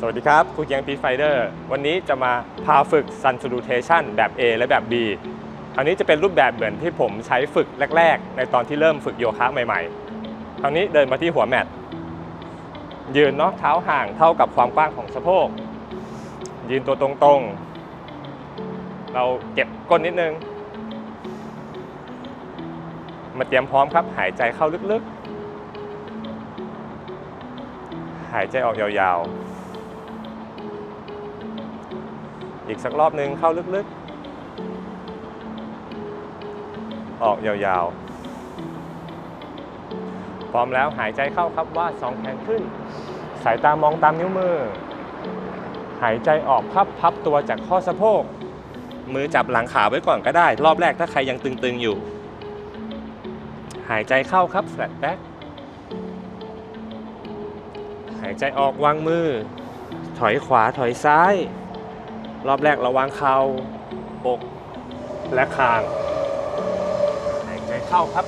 สวัสดีครับครูเกียงพีไฟเดอร์วันนี้จะมาพาฝึก Sun Salutation แบบ A และแบบ B คราวนี้จะเป็นรูปแบบเหมือนที่ผมใช้ฝึกแรก ๆ ในตอนที่เริ่มฝึกโยคะใหม่ๆ คราวนี้เดินมาที่หัวแมตยืนเนาะเท้าห่างเท่ากับความกว้างของสะโพก ยืนตัวตรงๆ เราเก็บก้นนิดนึง มาเตรียมพร้อมครับหายใจเข้าลึกๆ หายใจออกยาวๆ อีกสักรอบหนึ่งเข้าลึกๆ ออกยาวๆ พร้อมแล้วหายใจเข้าครับว่าสองแขนขึ้น สายตามองตามนิ้วมือ หายใจออกพับพับตัวจากข้อสะโพก มือจับหลังขาไว้ก่อนก็ได้ รอบแรกถ้าใครยังตึงๆอยู่ หายใจเข้าครับ flat back หายใจออกวางมือ ถอยขวาถอยซ้าย รอบแรกระวังเข่าอกและคางหายใจเข้าครับ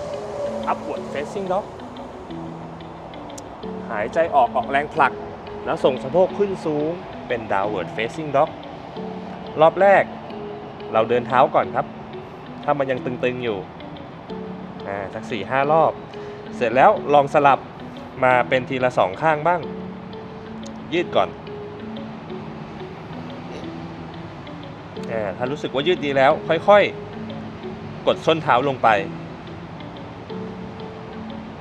upward facing dog หายใจออกออกแรงผลัก แล้วส่งสะโพกขึ้นสูงเป็น downward facing dog รอบแรกเราเดินเท้าก่อนครับ ถ้ามันยังตึงๆอยู่อ่าสักสี่ห้ารอบ เสร็จแล้วลองสลับมาเป็นทีละสองข้างบ้าง ยืดก่อน ถ้ารู้สึกว่ายืดดีแล้ว ค่อยๆ กดส้นเท้าลงไป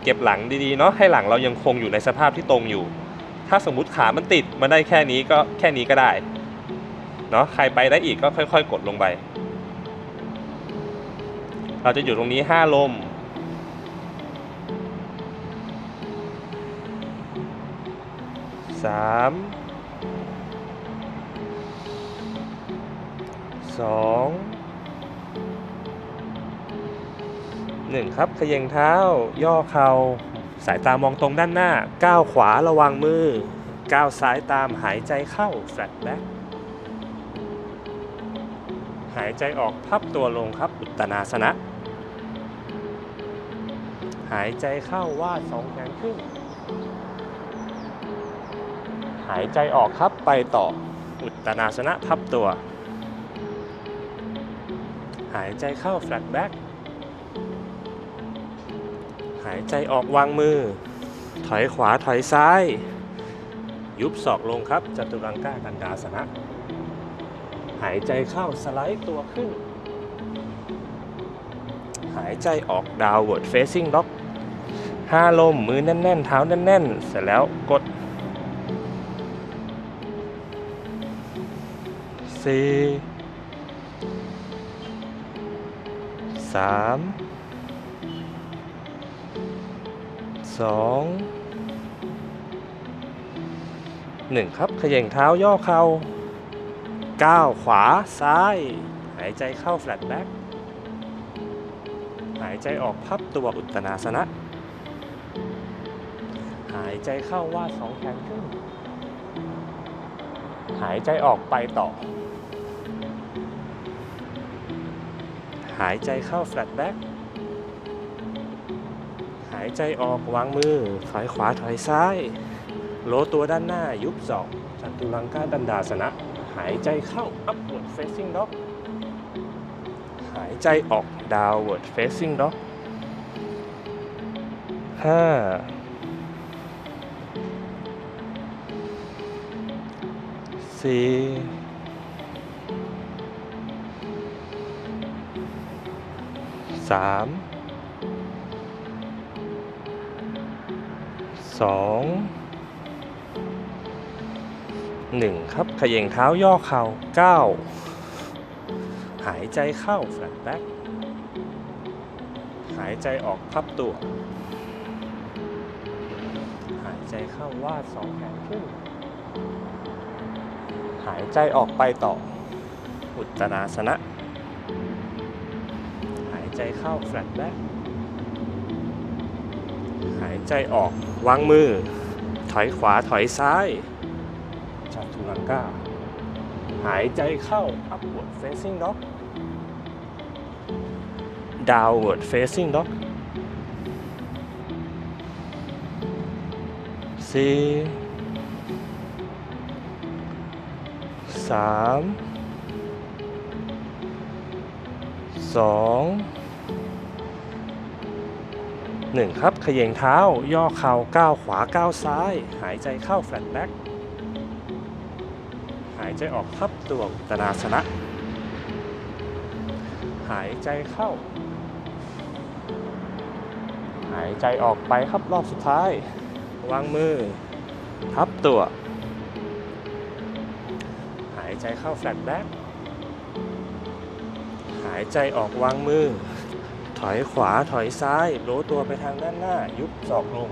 เก็บหลังดีๆเนาะให้หลังเรายังคงอยู่ในสภาพที่ตรงอยู่ ถ้าสมมุติขามันติดมาได้แค่นี้ก็แค่นี้ก็ได้เนาะใครไปได้อีกก็ค่อย ๆ กดลงไป เราจะอยู่ตรงนี้5ลมสาม สองหนึ่งครับขย่งเท้า ย่อเข่าสายตามองตรงด้านหน้าก้าวขวาระวังมือก้าวซ้ายตามหายใจเข้า flat back หายใจออกพับตัวลงครับอุตนาสนะ หายใจเข้าวาดสองแขนขึ้น หายใจออกครับไปต่ออุตตนาสนะพับตัว หายใจเข้า flat back หายใจออกวางมือ ถอยขวาถอยซ้าย ยุบศอกลงครับจตุรังกากันดาสนะ หายใจเข้าสไลด์ตัวขึ้น หายใจออก downward facing dog ห้าลมมือแน่นๆ เท้าแน่นๆ เสร็จแล้วกดสี่ สามสองหนึ่งครับขย่งเท้าย่อเข่าก้าวขวาซ้าย หายใจเข้า flat back หายใจออกพับตัวอุตตนาสนะ หายใจเข้าวาดสองแขนขึ้น หายใจออกไปต่อ หายใจเข้า flat back หายใจออกวางมือ ถอยขวาถอยซ้าย โลตัวด้านหน้ายุบศอกจัตุรังกาดันดาสนะ หายใจเข้า upward facing dog หายใจออก downward facing dog ห้าสี่ สามสองหนึ่งครับขย่งเท้าย่อเข่าเก้าหายใจเข้า flat back หายใจออกพับตัว หายใจเข้าวาดสองแขนขึ้น หายใจออกไปต่อ อุตตนาสนะ ใจเข้า flat back หายใจออกวางมือ ถอยขวาถอยซ้ายจัตุรังกาหายใจเข้า upward facing dog downward facing dog สี่สามสอง หนึ่งครับขย่งเท้า ย่อเข่าก้าวขวาก้าวซ้าย หายใจเข้าแฟลตแบ็กหายใจออกพับตัวอุตนาสนะ หายใจเข้า หายใจออกไปครับรอบสุดท้าย วางมือพับตัว หายใจเข้าแฟลตแบ็กหายใจออกวางมือ ถอยขวาถอยซ้ายโลตัวไปทางด้านหน้า ยุบศอกลง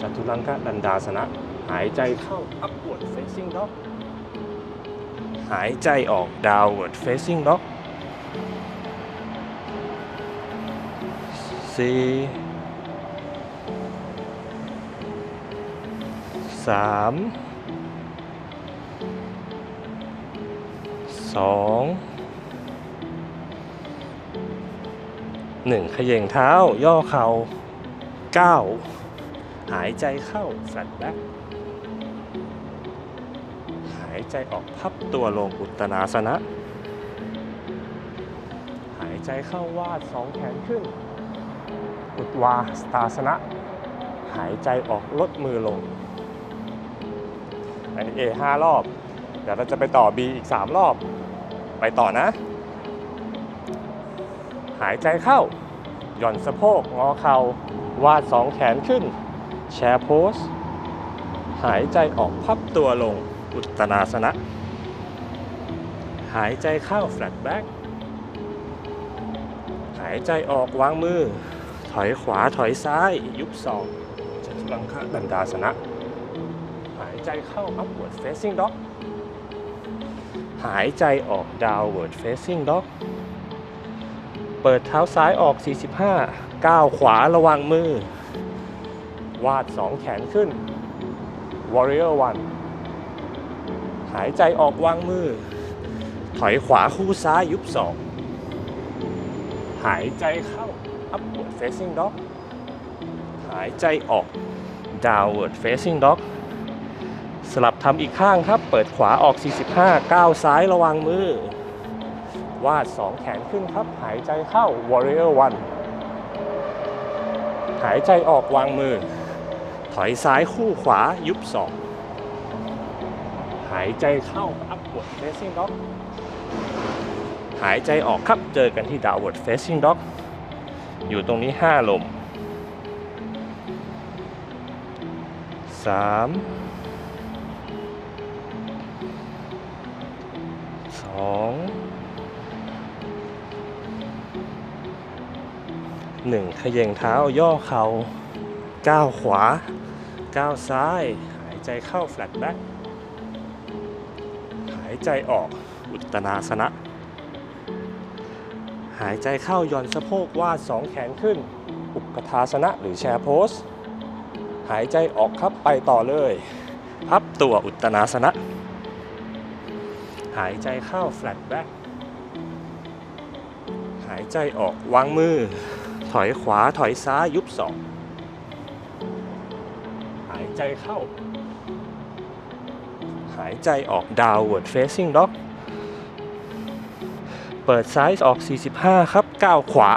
จัตุรังกะดันดาสนะ หายใจเข้า upward facing dog หายใจออก downward facing dog สี่สามสอง หนึ่งขย่งเท้า ย่อเข่าเก้าหายใจเข้า flat back หายใจออกพับตัวลงอุตตนาสนะ หายใจเข้าวาดสองแขนขึ้น อุดวาสตาสนะ หายใจออกลดมือลง อันนี้ A 5รอบ เดี๋ยวเราจะไปต่อ B อีก 3 รอบ ไปต่อนะ หายใจเข้า หย่อนสะโพก งอเข่าวาดสองแขนขึ้น แชร์โพส หายใจออกพับตัวลงอุตนาสนะ หายใจเข้า flat back หายใจออกวางมือ ถอยขวาถอยซ้าย ยุบศอกจัตุรังคดันดาสนะ หายใจเข้า upward facing dog หายใจออก downward facing dog ปิดเท้าซ้ายออก 45 ก้าวขวาระวังมือ วาดสองแขนขึ้น warrior one หายใจออกวางมือ ถอยขวาคู่ซ้ายยุบศอกหายใจเข้า upward facing dog หายใจออก downward facing dog สลับทำอีกข้างครับ เปิดขวาออก 45 ก้าวซ้ายระวังมือ วาด 2 แขนขึ้นครับ หายใจเข้า warrior one หายใจออกวางมือ ถอยซ้ายคู่ขวายุบ 2 หายใจเข้า upward facing dog หายใจออกครับ เจอกันที่ downward facing dog อยู่ตรงนี้ 5 ลม 3 1ขย่งเท้าย่อเข่าก้าวขวาก้าวซ้าย หายใจเข้าแฟลตแบ็กหายใจออกอุตนาสนะ หายใจเข้าย่อนสะโพกวาดสองแขนขึ้น อุปทาสนะหรือแชร์โพส หายใจออกครับไปต่อเลย พับตัวอุตนาสนะ หายใจเข้าแฟลตแบ็กหายใจออกวางมือ ถอยขวาถอยซ้ายยุบศอกหายใจเข้า หายใจออก downward facing dog เปิดซ้ายออก 45 ครับ ก้าวขวา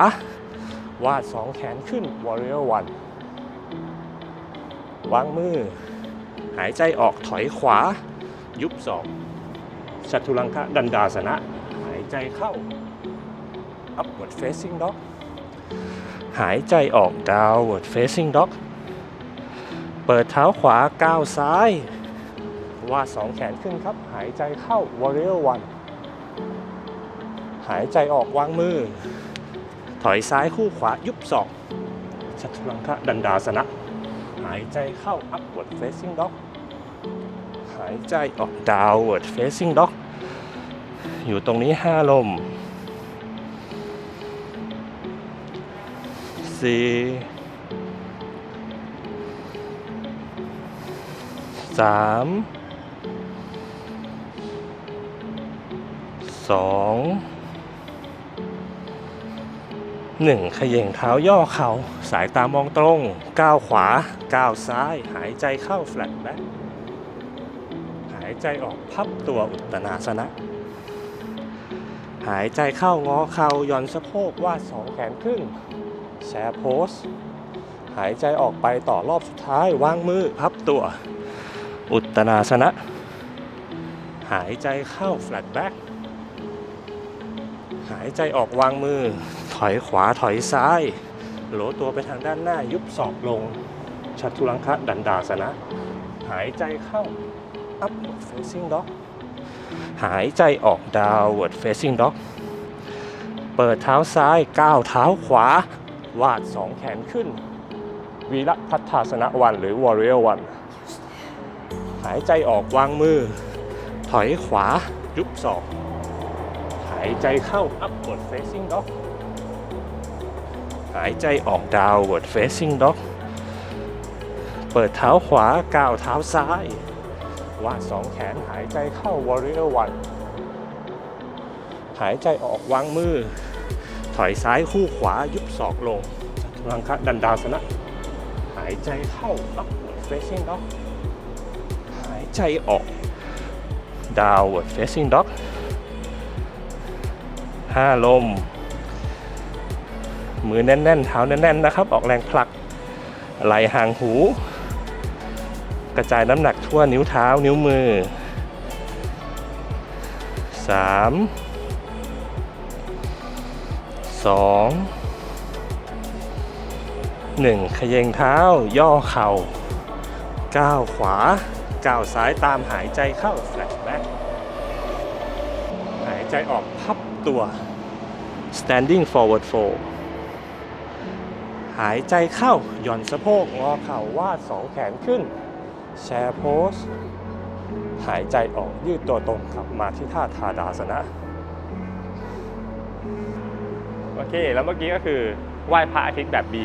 วาดสองแขนขึ้น warrior one วางมือ หายใจออกถอยขวา ยุบศอกชัตุรังคะดันดาสนะ หายใจเข้า upward facing dog หายใจออก downward facing dog เปิดเท้าขวาก้าวซ้าย วาดสองแขนขึ้นครับ หายใจเข้า warrior one หายใจออกวางมือ ถอยซ้ายคู่ขวายุบศอกชัตุรังคะดันดาสนะ หายใจเข้า upward facing dog หายใจออก downward facing dog อยู่ตรงนี้ 5 ลม สี่สามสองหนึ่งขย่งเท้าย่อเข่าสายตามองตรงก้าวขวาก้าวซ้าย หายใจเข้า flat back หายใจออกพับตัวอุตนาสนะ หายใจเข้างอเข่าย่อนสะโพกวาดสองแขนขึ้น แชร์โพสหายใจออกไปต่อรอบสุดท้ายวางมือพับตัว อุตนาสนะ หายใจเข้า flat back หายใจออกวางมือ ถอยขวาถอยซ้ายโหลตัวไปทางด้านหน้ายุบศอกลง ชัตุลังคะดันดาสนะ หายใจเข้า upward facing dog หายใจออก downward facing dog เปิดเท้าซ้ายก้าวเท้าขวา วาดสองแขนขึ้น วีระพัฒนาสนะวันหรือ warrior one หายใจออกวางมือ ถอยขวายุบศอก หายใจเข้า upward facing dog หายใจออก downward facing dog เปิดเท้าขวาก้าวเท้าซ้าย วาดสองแขนหายใจเข้า warrior one หายใจออกวางมือ ถอยซ้ายคู่ขวายุบศอกลงจังคะดันดาสนะ หายใจเข้า upward facing dog หายใจออก downward facing dog ห้าลม มือแน่นๆ เท้าแน่นๆ นะครับ ออกแรงผลัก ไหลห่างหู กระจายน้ำหนักทั่วนิ้วเท้านิ้วมือ3 2 1ขยงเท้า ย่อเข่าก้าวขวาก้าวซ้ายตามหายใจเข้า flat back หายใจออกพับตัว standing forward fold หายใจเข้า หย่อนสะโพกงอเข่าวาดสองแขนขึ้น แชร์โพสหายใจออกยืดตัวตรงกลับมาที่ท่าทาดาสนะ โอเค แล้วเมื่อกี้ก็คือไหว้พระอาทิตย์แบบ B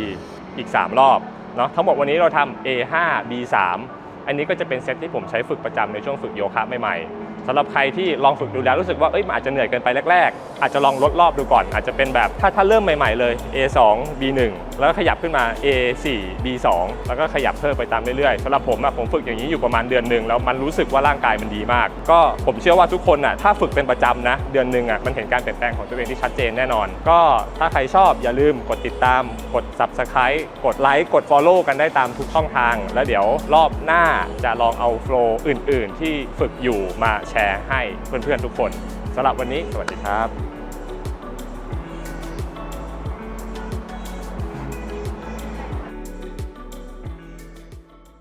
อีก 3 รอบเนาะทั้งหมดวันนี้เราทำ A5 B3 อันนี้ก็จะเป็นเซตที่ผมใช้ฝึกประจำในช่วงฝึกโยคะใหม่ๆ สำหรับใครที่ลองฝึกดูแล้วรู้สึกว่าเอ้ยมันอาจจะเหนื่อยเกินไปแรก ๆ อาจจะลองลดรอบดูก่อน อาจจะเป็นแบบถ้าถ้าเริ่มใหม่ ๆ เลย A2 B1 แล้วก็ขยับขึ้นมา A4 B2 แล้วก็ขยับเพิ่มไปตามเรื่อยๆสำหรับผมอะผมฝึกอย่างนี้อยู่ประมาณเดือนหนึ่งแล้วมันรู้สึกว่าร่างกายมันดีมาก ก็ผมเชื่อว่าทุกคนอะถ้าฝึกเป็นประจำนะเดือนหนึ่งอะมันเห็นการเปลี่ยนแปลงของตัวเองที่ชัดเจนแน่นอน ก็ถ้าใครชอบอย่าลืมกดติดตาม กด subscribe กดไลค์กด follow กันได้ตามทุกช่องทาง แล้วเดี๋ยวรอบหน้าจะลองเอาโฟล์อื่น ๆ ที่ฝึกอยู่มาแชร์ให้เพื่อนๆทุกคนสำหรับวันนี้ สวัสดีครับ